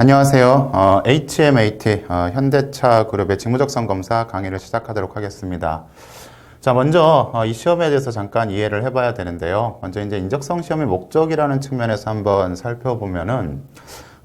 안녕하세요. 어, HMAT 어, 현대차 그룹의 직무적성 검사 강의를 시작하도록 하겠습니다. 자, 먼저 어, 이 시험에 대해서 잠깐 이해를 해봐야 되는데요. 먼저 이제 인적성 시험의 목적이라는 측면에서 한번 살펴보면은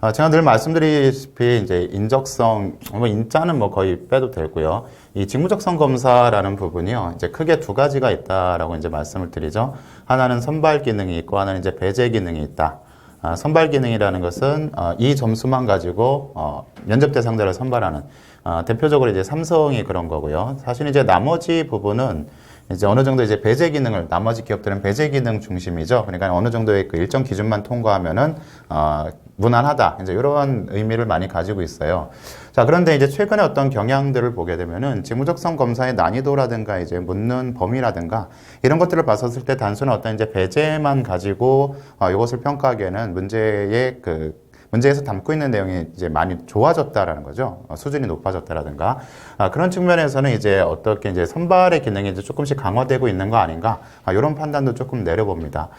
어, 제가 늘 말씀드리다시피 이제 인적성, 뭐 인자는 뭐 거의 빼도 되고요. 이 직무적성 검사라는 부분이요. 이제 크게 두 가지가 있다라고 이제 말씀을 드리죠. 하나는 선발 기능이 있고 하나는 이제 배제 기능이 있다. 아, 선발 기능이라는 것은 어, 이 점수만 가지고 어, 면접 대상자를 선발하는 어, 대표적으로 이제 삼성이 그런 거고요. 사실 이제 나머지 부분은 이제 어느 정도 이제 배제 기능을 나머지 기업들은 배제 기능 중심이죠. 그러니까 어느 정도의 그 일정 기준만 통과하면은 어, 무난하다. 이제 이런 의미를 많이 가지고 있어요. 자, 그런데 이제 최근에 어떤 경향들을 보게 되면은 직무적성 검사의 난이도라든가 이제 묻는 범위라든가 이런 것들을 봤었을 때 단순한 어떤 이제 배제만 가지고 어, 이것을 평가하기에는 문제의 그 문제에서 담고 있는 내용이 이제 많이 좋아졌다라는 거죠. 어, 수준이 높아졌다라든가 아, 그런 측면에서는 이제 어떻게 이제 선발의 기능이 이제 조금씩 강화되고 있는 거 아닌가 아, 이런 판단도 조금 내려봅니다.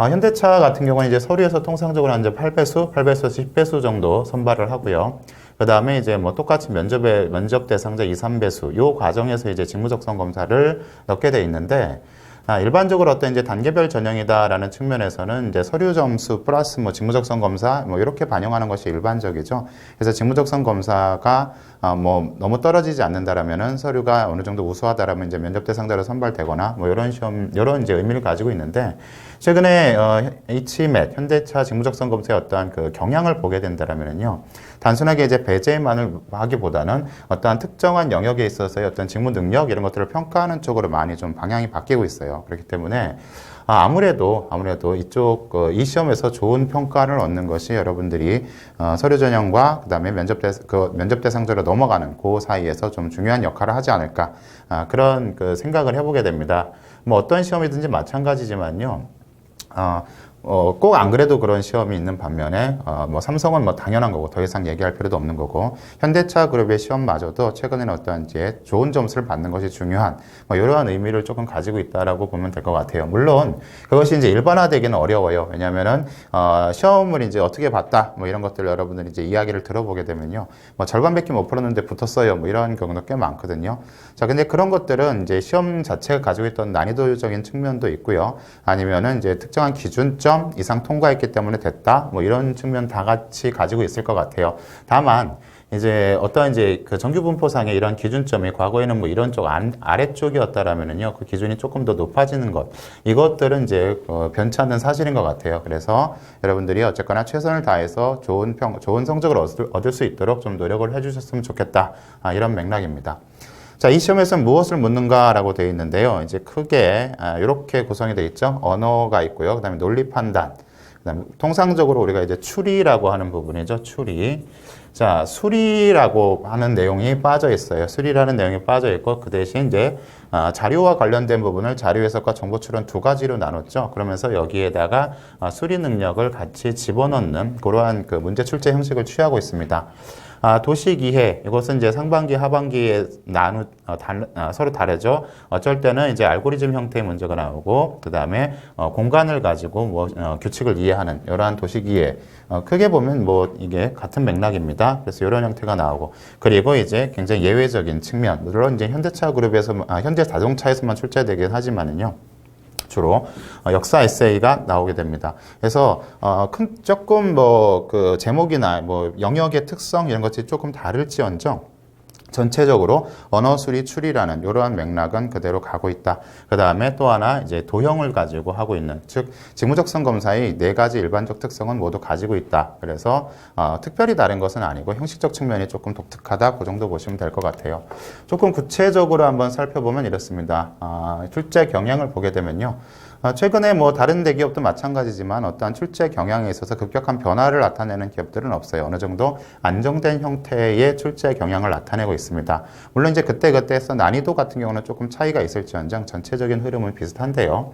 아, 현대차 같은 경우는 이제 서류에서 통상적으로 한 이제 8배수, 8배수, 10배수 정도 선발을 하고요. 그 다음에 이제 뭐 똑같이 면접에, 면접 대상자 2, 3배수, 요 과정에서 이제 직무적성 검사를 넣게 돼 있는데, 아, 일반적으로 어떤 이제 단계별 전형이다라는 측면에서는 이제 서류 점수 플러스 뭐 직무적성 검사 뭐 이렇게 반영하는 것이 일반적이죠. 그래서 직무적성 검사가 아, 뭐 너무 떨어지지 않는다라면은 서류가 어느 정도 우수하다라면 이제 면접 대상자로 선발되거나 뭐 이런 시험 이런 이제 의미를 가지고 있는데 최근에 어, HMAT 현대차 직무적성 검사의 어떠한 그 경향을 보게 된다라면은요 단순하게 이제 배제만을 하기보다는 어떠한 특정한 영역에 있어서의 어떤 직무 능력 이런 것들을 평가하는 쪽으로 많이 좀 방향이 바뀌고 있어요. 그렇기 때문에 아, 아무래도 아무래도 이쪽 어, 이 시험에서 좋은 평가를 얻는 것이 여러분들이 어, 서류 전형과 그다음에 면접 대, 그 면접 대상자로 넘어가는 그 사이에서 좀 중요한 역할을 하지 않을까 아, 그런 그 생각을 해보게 됩니다. 뭐 어떤 시험이든지 마찬가지지만요. 어, 어, 꼭 안 그래도 그런 시험이 있는 반면에, 어, 뭐, 삼성은 뭐 당연한 거고, 더 이상 얘기할 필요도 없는 거고, 현대차 그룹의 시험마저도 최근에는 어떤 이제 좋은 점수를 받는 것이 중요한, 뭐, 이러한 의미를 조금 가지고 있다라고 보면 될 것 같아요. 물론, 그것이 이제 일반화되기는 어려워요. 왜냐면은, 어, 시험을 이제 어떻게 봤다, 뭐, 이런 것들 여러분들이 이제 이야기를 들어보게 되면요. 뭐, 절반밖에 못 풀었는데 붙었어요. 뭐, 이런 경우도 꽤 많거든요. 자, 근데 그런 것들은 이제 시험 자체가 가지고 있던 난이도적인 측면도 있고요. 아니면은 이제 특정한 기준점, 이상 통과했기 때문에 됐다. 뭐 이런 측면 다 같이 가지고 있을 것 같아요. 다만 이제 어떤 이제 그 정규 분포상의 이런 기준점이 과거에는 뭐 이런 쪽 안, 아래쪽이었다라면은요 그 기준이 조금 더 높아지는 것 이것들은 이제 어, 변치 않는 사실인 것 같아요. 그래서 여러분들이 어쨌거나 최선을 다해서 좋은 평 좋은 성적을 얻을, 얻을 수 있도록 좀 노력을 해주셨으면 좋겠다 아, 이런 맥락입니다. 자, 이 시험에서는 무엇을 묻는가라고 되어 있는데요. 이제 크게 아, 이렇게 구성이 되어 있죠. 언어가 있고요. 그다음에 논리 판단. 그다음에 통상적으로 우리가 이제 추리라고 하는 부분이죠. 추리. 자, 수리라고 하는 내용이 빠져 있어요. 수리라는 내용이 빠져 있고 그 대신 이제 아, 자료와 관련된 부분을 자료 해석과 정보 추론 두 가지로 나눴죠. 그러면서 여기에다가 아, 수리 능력을 같이 집어넣는 그러한 그 문제 출제 형식을 취하고 있습니다. 아, 도시기해 이것은 이제 상반기 하반기에 나누 어, 달, 어, 서로 다르죠. 어쩔 때는 이제 알고리즘 형태의 문제가 나오고 그 다음에 어, 공간을 가지고 뭐 어, 규칙을 이해하는 이러한 도시기해 어, 크게 보면 뭐 이게 같은 맥락입니다. 그래서 이런 형태가 나오고 그리고 이제 굉장히 예외적인 측면 물론 이제 현대차 그룹에서 아, 현대 자동차에서만 출제되긴 하지만은요. 주로 어, 역사 에세이가 나오게 됩니다. 그래서 어, 큰 조금 뭐 그 제목이나 뭐 영역의 특성 이런 것이 조금 다를지언정 전체적으로 언어 수리 추리라는 이러한 맥락은 그대로 가고 있다. 그 다음에 또 하나 이제 도형을 가지고 하고 있는 즉 직무적성 검사의 네 가지 일반적 특성은 모두 가지고 있다. 그래서 어, 특별히 다른 것은 아니고 형식적 측면이 조금 독특하다. 그 정도 보시면 될 것 같아요. 조금 구체적으로 한번 살펴보면 이렇습니다. 아, 출제 경향을 보게 되면요. 아, 최근에 뭐 다른 대기업도 마찬가지지만 어떠한 출제 경향에 있어서 급격한 변화를 나타내는 기업들은 없어요. 어느 정도 안정된 형태의 출제 경향을 나타내고 있습니다. 물론 이제 그때그때에서 난이도 같은 경우는 조금 차이가 있을지언정 전체적인 흐름은 비슷한데요.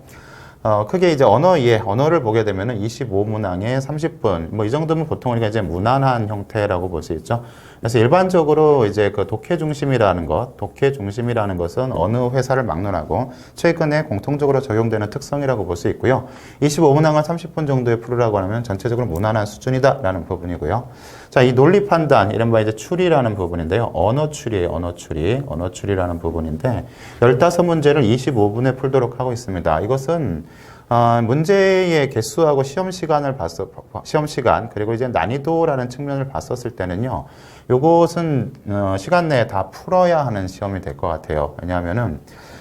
어, 크게 이제 언어 이해, 언어를 보게 되면은 25문항에 30분, 뭐 이 정도면 보통 우리가 이제 무난한 형태라고 볼 수 있죠. 그래서 일반적으로 이제 그 독해 중심이라는 것, 독해 중심이라는 것은 어느 회사를 막론하고 최근에 공통적으로 적용되는 특성이라고 볼 수 있고요. 25분 항을 30분 정도의 풀으라고 하면 전체적으로 무난한 수준이다라는 부분이고요. 자, 이 논리 판단, 이른바 이제 추리라는 부분인데요. 언어 추리예요, 언어 추리. 언어 추리라는 부분인데, 15문제를 25분에 풀도록 하고 있습니다. 이것은 어, 문제의 개수하고 시험 시간을 봤어, 시험 시간, 그리고 이제 난이도라는 측면을 봤었을 때는요, 요것은, 어, 시간 내에 다 풀어야 하는 시험이 될 것 같아요. 왜냐하면은,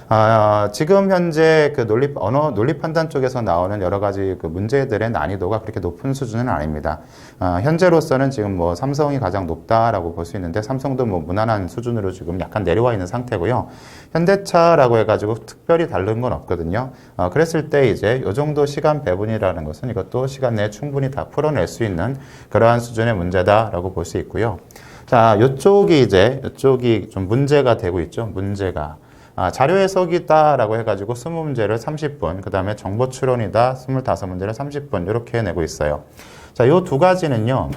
아, 지금 현재 그 논리, 언어, 논리 판단 쪽에서 나오는 여러 가지 그 문제들의 난이도가 그렇게 높은 수준은 아닙니다. 아, 현재로서는 지금 뭐 삼성이 가장 높다라고 볼 수 있는데 삼성도 뭐 무난한 수준으로 지금 약간 내려와 있는 상태고요. 현대차라고 해가지고 특별히 다른 건 없거든요. 어, 그랬을 때 이제 요 정도 시간 배분이라는 것은 이것도 시간 내에 충분히 다 풀어낼 수 있는 그러한 수준의 문제다라고 볼 수 있고요. 자, 요쪽이 이제 요쪽이 좀 문제가 되고 있죠. 문제가. 아, 자료 해석이다라고 해가지고 20문제를 30분, 그 다음에 정보 추론이다 25문제를 30분 이렇게 내고 있어요. 자, 요 두 가지는요.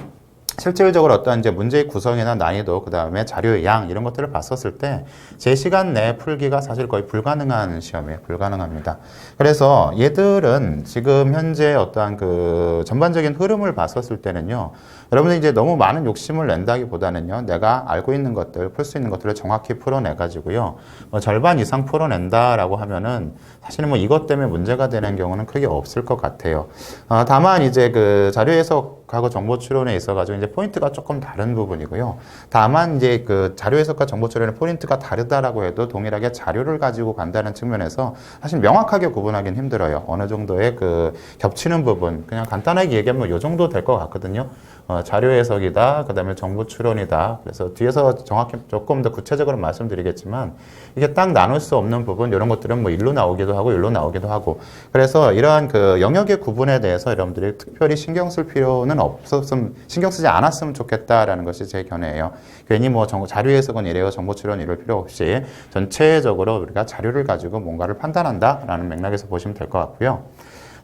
실질적으로 어떤 이제 문제의 구성이나 난이도, 그 다음에 자료의 양, 이런 것들을 봤었을 때, 제 시간 내에 풀기가 사실 거의 불가능한 시험이에요. 불가능합니다. 그래서 얘들은 지금 현재 어떠한 그 전반적인 흐름을 봤었을 때는요, 여러분들 이제 너무 많은 욕심을 낸다기보다는요, 내가 알고 있는 것들, 풀 수 있는 것들을 정확히 풀어내가지고요, 뭐 절반 이상 풀어낸다라고 하면은, 사실은 뭐 이것 때문에 문제가 되는 경우는 크게 없을 것 같아요. 어, 다만 이제 그 자료 해석하고 정보 추론에 있어가지고 이제 포인트가 조금 다른 부분이고요. 다만 이제 그 자료 해석과 정보 추론의 포인트가 다르다라고 해도 동일하게 자료를 가지고 간다는 측면에서 사실 명확하게 구분하기는 힘들어요. 어느 정도의 그 겹치는 부분, 그냥 간단하게 얘기하면 요 정도 될 것 같거든요. 어, 자료 해석이다, 그 다음에 정보 추론이다. 그래서 뒤에서 정확히 조금 더 구체적으로 말씀드리겠지만 이게 딱 나눌 수 없는 부분 이런 것들은 뭐 일로 나오기도 하고 일로 나오기도 하고 그래서 이러한 그 영역의 구분에 대해서 여러분들이 특별히 신경 쓸 필요는 없었음 신경 쓰지 않았으면 좋겠다라는 것이 제 견해예요. 괜히 뭐 정, 자료 해석은 이래요, 정보 추론 이럴 필요 없이 전체적으로 우리가 자료를 가지고 뭔가를 판단한다라는 맥락에서 보시면 될 것 같고요.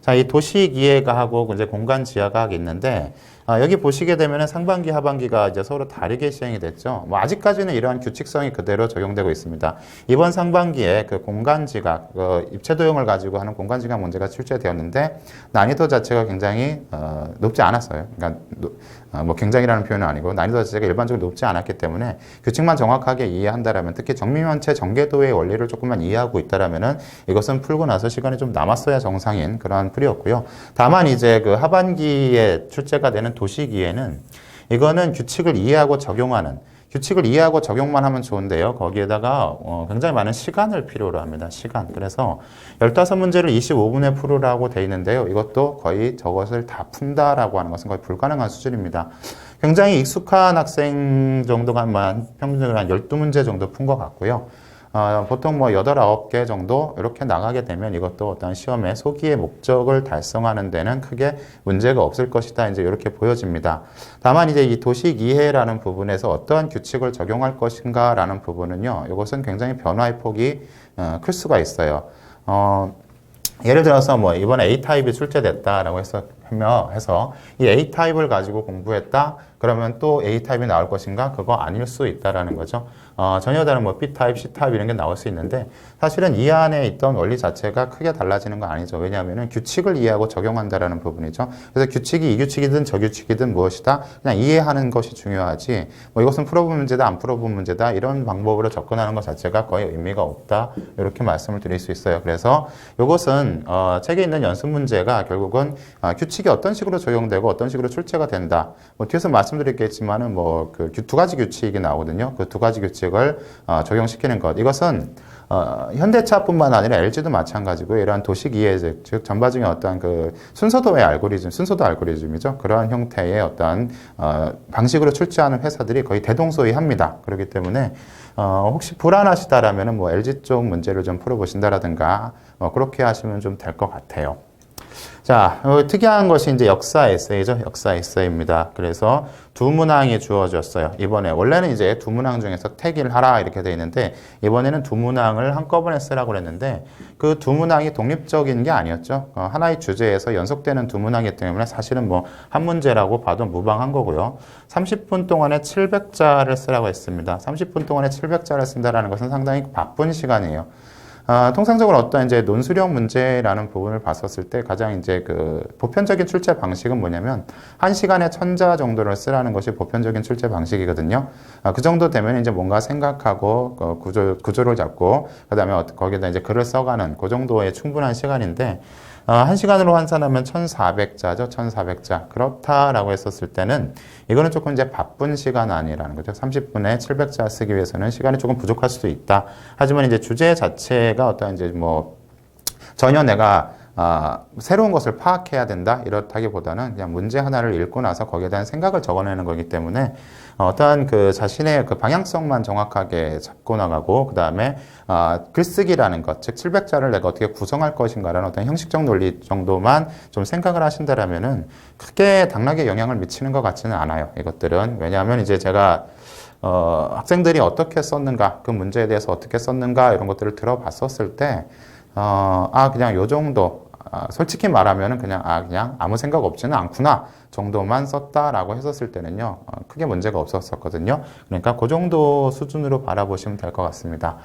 자, 이 도식 이해가하고 이제 공간 지하가학이 있는데 아, 여기 보시게 되면은 상반기, 하반기가 이제 서로 다르게 시행이 됐죠. 뭐 아직까지는 이러한 규칙성이 그대로 적용되고 있습니다. 이번 상반기에 그 공간 지각, 그 입체 도형을 가지고 하는 공간 지각 문제가 출제되었는데 난이도 자체가 굉장히 어, 높지 않았어요. 그러니까 노, 어, 뭐 굉장히라는 표현은 아니고 난이도 자체가 일반적으로 높지 않았기 때문에 규칙만 정확하게 이해한다라면 특히 정미면체 정계도의 원리를 조금만 이해하고 있다라면은 이것은 풀고 나서 시간이 좀 남았어야 정상인 그러한 풀이었고요. 다만 이제 그 하반기에 출제가 되는 도시기에는 이거는 규칙을 이해하고 적용하는 규칙을 이해하고 적용만 하면 좋은데요. 거기에다가 어, 굉장히 많은 시간을 필요로 합니다. 시간. 그래서 15문제를 25분에 풀으라고 돼 있는데요. 이것도 거의 저것을 다 푼다라고 하는 것은 거의 불가능한 수준입니다. 굉장히 익숙한 학생 정도가 한 평균적으로 한 12문제 정도 푼 것 같고요. 어, 보통 뭐 8, 9개 정도 이렇게 나가게 되면 이것도 어떤 시험의 소기의 목적을 달성하는 데는 크게 문제가 없을 것이다. 이제 이렇게 보여집니다. 다만 이제 이 도식 이해라는 부분에서 어떠한 규칙을 적용할 것인가라는 부분은요. 이것은 굉장히 변화의 폭이 어, 클 수가 있어요. 어, 예를 들어서 뭐 이번에 A타입이 출제됐다라고 해서 해서 이 A타입을 가지고 공부했다 그러면 또 A타입이 나올 것인가 그거 아닐 수 있다라는 거죠. 어, 전혀 다른 뭐 B타입, C타입 이런 게 나올 수 있는데 사실은 이 안에 있던 원리 자체가 크게 달라지는 건 아니죠. 왜냐하면 규칙을 이해하고 적용한다라는 부분이죠. 그래서 규칙이 이 규칙이든 저 규칙이든 무엇이다 그냥 이해하는 것이 중요하지 뭐 이것은 풀어본 문제다 안 풀어본 문제다 이런 방법으로 접근하는 것 자체가 거의 의미가 없다 이렇게 말씀을 드릴 수 있어요. 그래서 이것은 어, 책에 있는 연습 문제가 결국은 어, 규칙이 어떤 식으로 적용되고 어떤 식으로 출제가 된다. 뭐 뒤에서 말씀 드리겠지만은 뭐 그 두 가지 규칙이 나오거든요. 그 두 가지 규칙을 어, 적용시키는 것. 이것은 어, 현대차뿐만 아니라 LG도 마찬가지고 이러한 도식 이해제, 즉 전반적인 어떠한 그 순서도의 알고리즘, 순서도 알고리즘이죠. 그러한 형태의 어떠한 어, 방식으로 출제하는 회사들이 거의 대동소이합니다. 그렇기 때문에 어, 혹시 불안하시다라면은 뭐 LG 쪽 문제를 좀 풀어보신다라든가 어, 그렇게 하시면 좀 될 것 같아요. 자, 어, 특이한 것이 이제 역사 에세이죠. 역사 에세이입니다. 그래서 두 문항이 주어졌어요. 이번에 원래는 이제 두 문항 중에서 택일 하라 이렇게 돼 있는데 이번에는 두 문항을 한꺼번에 쓰라고 그랬는데 그 두 문항이 독립적인 게 아니었죠. 어, 하나의 주제에서 연속되는 두 문항이기 때문에 사실은 뭐 한 문제라고 봐도 무방한 거고요. 30분 동안에 700자를 쓰라고 했습니다. 30분 동안에 700자를 쓴다라는 것은 상당히 바쁜 시간이에요. 아, 통상적으로 어떤 이제 논술형 문제라는 부분을 봤었을 때 가장 이제 그 보편적인 출제 방식은 뭐냐면 한 시간에 천자 정도를 쓰라는 것이 보편적인 출제 방식이거든요. 아, 그 정도 되면 이제 뭔가 생각하고 어, 구조, 구조를 잡고 그다음에 어- 거기다 이제 글을 써가는 그 정도의 충분한 시간인데 어, 한 시간으로 환산하면 1,400자죠. 1,400자. 그렇다라고 했었을 때는 이거는 조금 이제 바쁜 시간 아니라는 거죠. 30분에 700자 쓰기 위해서는 시간이 조금 부족할 수도 있다. 하지만 이제 주제 자체가 어떤 이제 뭐 전혀 내가 아, 새로운 것을 파악해야 된다 이렇다기보다는 그냥 문제 하나를 읽고 나서 거기에 대한 생각을 적어내는 거기 때문에 어, 어떠한 그 자신의 그 방향성만 정확하게 잡고 나가고 그 다음에 아, 글쓰기라는 것, 즉 700자를 내가 어떻게 구성할 것인가라는 어떤 형식적 논리 정도만 좀 생각을 하신다라면은 크게 당락에 영향을 미치는 것 같지는 않아요. 이것들은 왜냐하면 이제 제가 어, 학생들이 어떻게 썼는가, 그 문제에 대해서 어떻게 썼는가 이런 것들을 들어봤었을 때 어, 아 그냥 요 정도 아, 솔직히 말하면은 그냥 아 그냥 아무 생각 없지는 않구나 정도만 썼다라고 했었을 때는요 어, 크게 문제가 없었었거든요. 그러니까 그 정도 수준으로 바라보시면 될 것 같습니다.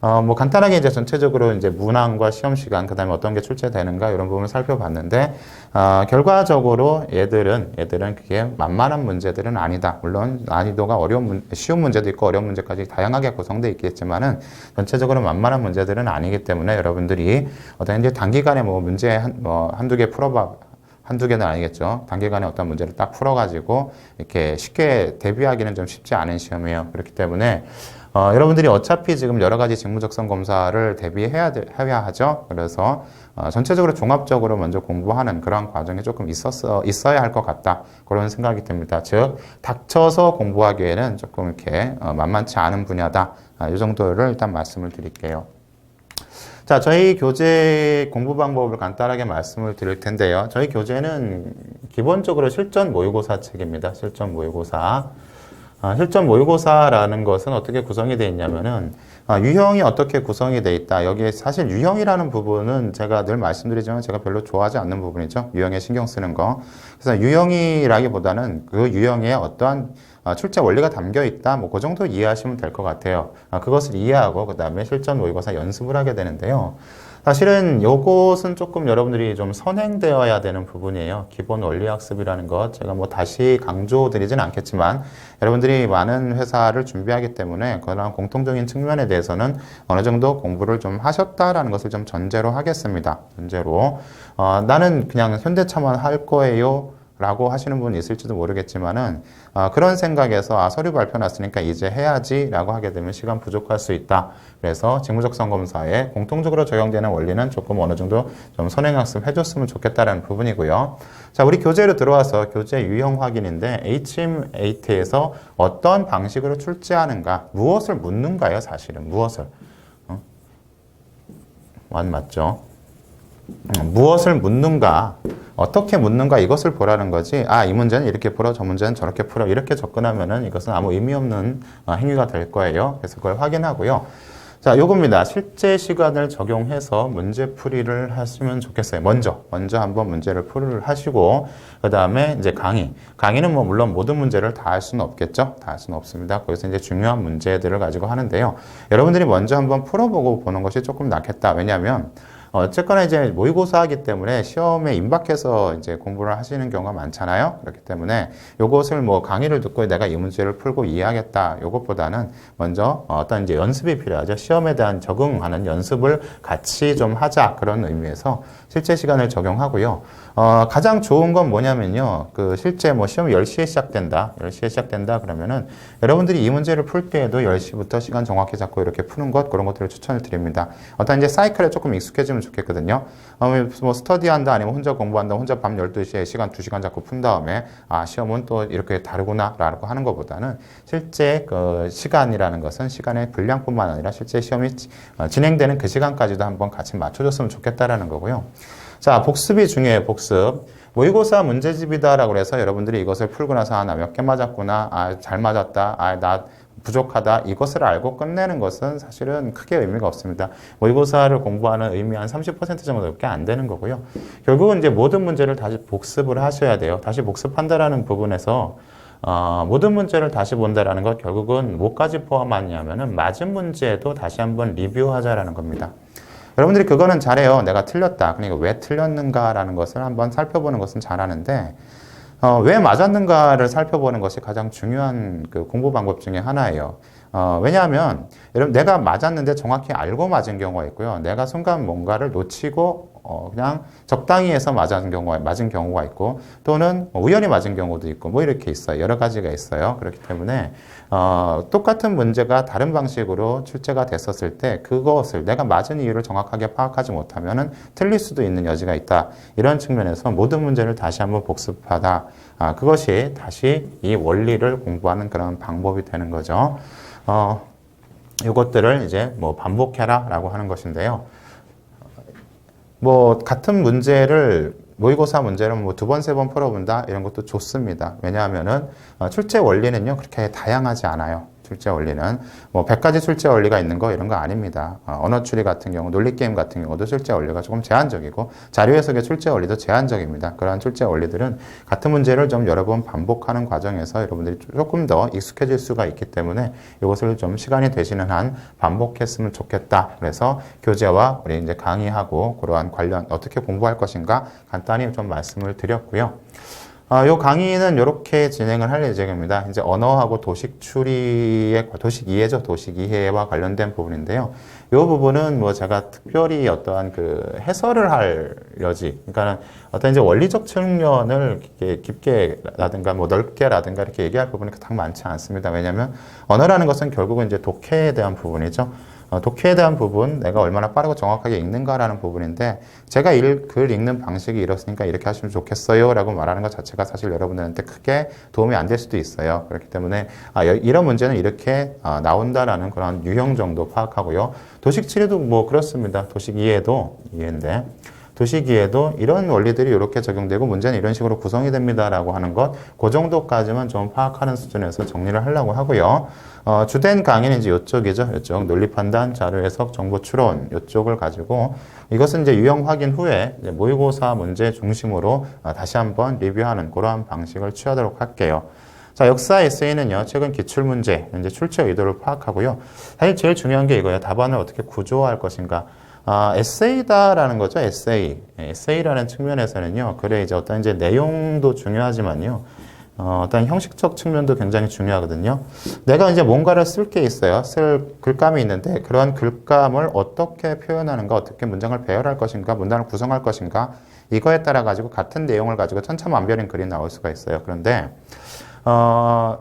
어, 뭐 간단하게 이제 전체적으로 이제 문항과 시험 시간 그다음에 어떤 게 출제되는가 이런 부분을 살펴봤는데 어, 결과적으로 얘들은 얘들은 그게 만만한 문제들은 아니다. 물론 난이도가 어려운 문, 쉬운 문제도 있고 어려운 문제까지 다양하게 구성되어 있겠지만은 전체적으로 만만한 문제들은 아니기 때문에 여러분들이 어떤 이제 단기간에 뭐 문제 한, 뭐 한두 개 풀어봐 한두 개는 아니겠죠. 단기간에 어떤 문제를 딱 풀어가지고 이렇게 쉽게 대비하기는 좀 쉽지 않은 시험이에요. 그렇기 때문에 어, 여러분들이 어차피 지금 여러 가지 직무적성 검사를 대비해야 돼- 해야 하죠. 그래서 어, 전체적으로 종합적으로 먼저 공부하는 그런 과정이 조금 있었어 있어야 할 것 같다 그런 생각이 듭니다. 즉 닥쳐서 공부하기에는 조금 이렇게 어, 만만치 않은 분야다. 아, 이 정도를 일단 말씀을 드릴게요. 자, 저희 교재 공부 방법을 간단하게 말씀을 드릴 텐데요. 저희 교재는 기본적으로 실전 모의고사 책입니다. 실전 모의고사. 아, 실전 모의고사라는 것은 어떻게 구성이 되어 있냐면은 아, 유형이 어떻게 구성이 되어 있다. 여기에 사실 유형이라는 부분은 제가 늘 말씀드리지만 제가 별로 좋아하지 않는 부분이죠. 유형에 신경 쓰는 거. 그래서 유형이라기보다는 그 유형에 어떠한 아, 출제 원리가 담겨 있다. 뭐 그 정도 이해하시면 될 것 같아요. 아, 그것을 이해하고 그 다음에 실전 모의고사 연습을 하게 되는데요. 사실은 요것은 조금 여러분들이 좀 선행되어야 되는 부분이에요. 기본 원리 학습이라는 것 제가 뭐 다시 강조드리진 않겠지만 여러분들이 많은 회사를 준비하기 때문에 그런 공통적인 측면에 대해서는 어느 정도 공부를 좀 하셨다라는 것을 좀 전제로 하겠습니다. 전제로 어, 나는 그냥 현대차만 할 거예요. 라고 하시는 분이 있을지도 모르겠지만은 아, 그런 생각에서 아, 서류 발표 났으니까 이제 해야지라고 하게 되면 시간 부족할 수 있다. 그래서 직무적성 검사에 공통적으로 적용되는 원리는 조금 어느 정도 좀 선행학습 해줬으면 좋겠다라는 부분이고요. 자, 우리 교재로 들어와서 교재 유형 확인인데 HM8에서 어떤 방식으로 출제하는가, 무엇을 묻는가요, 사실은 무엇을? 어? 완 맞죠? 음, 무엇을 묻는가, 어떻게 묻는가 이것을 보라는 거지. 아, 이 문제는 이렇게 풀어, 저 문제는 저렇게 풀어. 이렇게 접근하면은 이것은 아무 의미 없는 어, 행위가 될 거예요. 그래서 그걸 확인하고요. 자, 요겁니다. 실제 시간을 적용해서 문제 풀이를 하시면 좋겠어요. 먼저, 먼저 한번 문제를 풀이를 하시고, 그 다음에 이제 강의. 강의는 뭐 물론 모든 문제를 다 할 수는 없겠죠. 다 할 수는 없습니다. 거기서 이제 중요한 문제들을 가지고 하는데요. 여러분들이 먼저 한번 풀어보고 보는 것이 조금 낫겠다. 왜냐하면 어쨌거나 이제 모의고사 하기 때문에 시험에 임박해서 이제 공부를 하시는 경우가 많잖아요. 그렇기 때문에 요것을 뭐 강의를 듣고 내가 이 문제를 풀고 이해하겠다. 요것보다는 먼저 어떤 이제 연습이 필요하죠. 시험에 대한 적응하는 연습을 같이 좀 하자. 그런 의미에서 실제 시간을 적용하고요. 어, 가장 좋은 건 뭐냐면요. 그 실제 뭐 시험이 10시에 시작된다. 10시에 시작된다. 그러면은 여러분들이 이 문제를 풀 때에도 10시부터 시간 정확히 잡고 이렇게 푸는 것 그런 것들을 추천을 드립니다. 어떤 이제 사이클에 조금 익숙해지면 좋겠거든요. 어, 뭐 스터디한다 아니면 혼자 공부한다. 혼자 밤 12시에 시간 2시간 잡고 푼 다음에 아, 시험은 또 이렇게 다르구나 라고 하는 것보다는 실제 그 시간이라는 것은 시간의 분량뿐만 아니라 실제 시험이 어, 진행되는 그 시간까지도 한번 같이 맞춰줬으면 좋겠다라는 거고요. 자, 복습이 중요해요, 복습. 모의고사 문제집이다라고 해서 여러분들이 이것을 풀고 나서 아, 나 몇 개 맞았구나. 아, 잘 맞았다. 아, 나 부족하다. 이것을 알고 끝내는 것은 사실은 크게 의미가 없습니다. 모의고사를 공부하는 의미 한 30% 정도밖에 안 되는 거고요. 결국은 이제 모든 문제를 다시 복습을 하셔야 돼요. 다시 복습한다라는 부분에서 어, 모든 문제를 다시 본다라는 것 결국은 뭐까지 포함하냐면은 맞은 문제도 다시 한번 리뷰하자라는 겁니다. 여러분들이 그거는 잘해요. 내가 틀렸다. 그러니까 왜 틀렸는가라는 것을 한번 살펴보는 것은 잘하는데 어, 왜 맞았는가를 살펴보는 것이 가장 중요한 그 공부 방법 중에 하나예요. 어, 왜냐하면 여러분 내가 맞았는데 정확히 알고 맞은 경우가 있고요. 내가 순간 뭔가를 놓치고 어, 그냥 적당히 해서 맞은 경우가 맞은 경우가 있고 또는 우연히 맞은 경우도 있고 뭐 이렇게 있어요. 여러 가지가 있어요. 그렇기 때문에 어, 똑같은 문제가 다른 방식으로 출제가 됐었을 때 그것을 내가 맞은 이유를 정확하게 파악하지 못하면은 틀릴 수도 있는 여지가 있다. 이런 측면에서 모든 문제를 다시 한번 복습하다. 아, 그것이 다시 이 원리를 공부하는 그런 방법이 되는 거죠. 어, 이것들을 이제 뭐 반복해라 라고 하는 것인데요. 뭐 같은 문제를 모의고사 문제를 뭐두 번, 세 번 풀어본다 이런 것도 좋습니다. 왜냐하면은 어, 출제 원리는요 그렇게 다양하지 않아요. 출제 원리는 뭐 100가지 출제 원리가 있는 거 이런 거 아닙니다. 어, 언어 추리 같은 경우, 논리 게임 같은 경우도 출제 원리가 조금 제한적이고 자료 해석의 출제 원리도 제한적입니다. 그러한 출제 원리들은 같은 문제를 좀 여러 번 반복하는 과정에서 여러분들이 조금 더 익숙해질 수가 있기 때문에 이것을 좀 시간이 되시는 한 반복했으면 좋겠다. 그래서 교재와 우리 이제 강의하고 그러한 관련 어떻게 공부할 것인가 간단히 좀 말씀을 드렸고요. 아, 요 강의는 이렇게 진행을 할 예정입니다. 이제 언어하고 도식 추리의 도식 이해죠. 도식 이해와 관련된 부분인데요. 이 부분은 뭐 제가 특별히 어떠한 그 해설을 할 여지, 그러니까는 어떤 이제 원리적 측면을 이렇게 깊게라든가 뭐 넓게라든가 이렇게 얘기할 부분이 딱 많지 않습니다. 왜냐하면 언어라는 것은 결국은 이제 독해에 대한 부분이죠. 어, 독해에 대한 부분, 내가 얼마나 빠르고 정확하게 읽는가라는 부분인데, 제가 일, 글 읽는 방식이 이렇으니까 이렇게 하시면 좋겠어요. 라고 말하는 것 자체가 사실 여러분들한테 크게 도움이 안 될 수도 있어요. 그렇기 때문에, 아, 여- 이런 문제는 이렇게 아, 나온다라는 그런 유형 정도 파악하고요. 도식 치료도 뭐 그렇습니다. 도식 이해도 이해인데. 도시기에도 이런 원리들이 이렇게 적용되고 문제는 이런 식으로 구성이 됩니다라고 하는 것, 그 정도까지만 좀 파악하는 수준에서 정리를 하려고 하고요. 어, 주된 강의는 이제 이쪽이죠. 이쪽 논리 판단, 자료 해석, 정보 추론 이쪽을 가지고 이것은 이제 유형 확인 후에 이제 모의고사 문제 중심으로 어, 다시 한번 리뷰하는 그러한 방식을 취하도록 할게요. 자, 역사 에세이는요, 최근 기출문제, 이제 출제 의도를 파악하고요. 사실 제일 중요한 게 이거예요. 답안을 어떻게 구조화할 것인가. 아, 에세이다라는 거죠, 에세이. 예, 에세이라는 측면에서는요, 그래, 이제 어떤 이제 내용도 중요하지만요, 어, 어떤 형식적 측면도 굉장히 중요하거든요. 내가 이제 뭔가를 쓸 게 있어요. 쓸 글감이 있는데, 그러한 글감을 어떻게 표현하는가, 어떻게 문장을 배열할 것인가, 문단을 구성할 것인가, 이거에 따라 가지고 같은 내용을 가지고 천차만별인 글이 나올 수가 있어요. 그런데, 어,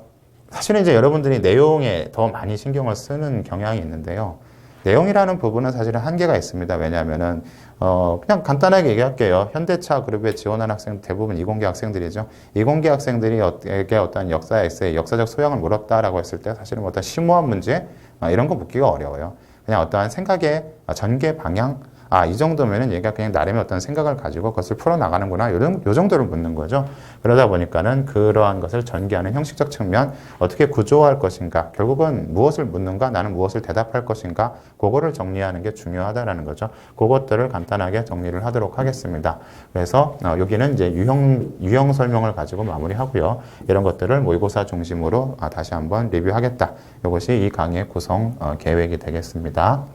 사실은 이제 여러분들이 내용에 더 많이 신경을 쓰는 경향이 있는데요. 내용이라는 부분은 사실은 한계가 있습니다. 왜냐하면은, 어, 그냥 간단하게 얘기할게요. 현대차 그룹에 지원한 학생 대부분 이공계 학생들이죠. 이공계 학생들이 어떻게 어떤 역사 에세이, 역사적 소양을 물었다라고 했을 때 사실은 어떤 심오한 문제, 아, 이런 거 묻기가 어려워요. 그냥 어떠한 생각의 전개 방향, 아, 이 정도면은 얘가 그냥 나름의 어떤 생각을 가지고 그것을 풀어나가는구나. 요, 정- 요 정도를 묻는 거죠. 그러다 보니까는 그러한 것을 전개하는 형식적 측면, 어떻게 구조화할 것인가, 결국은 무엇을 묻는가, 나는 무엇을 대답할 것인가, 그거를 정리하는 게 중요하다라는 거죠. 그것들을 간단하게 정리를 하도록 하겠습니다. 그래서 어, 여기는 이제 유형, 유형 설명을 가지고 마무리하고요. 이런 것들을 모의고사 중심으로 아, 다시 한번 리뷰하겠다. 이것이 이 강의의 구성 어, 계획이 되겠습니다.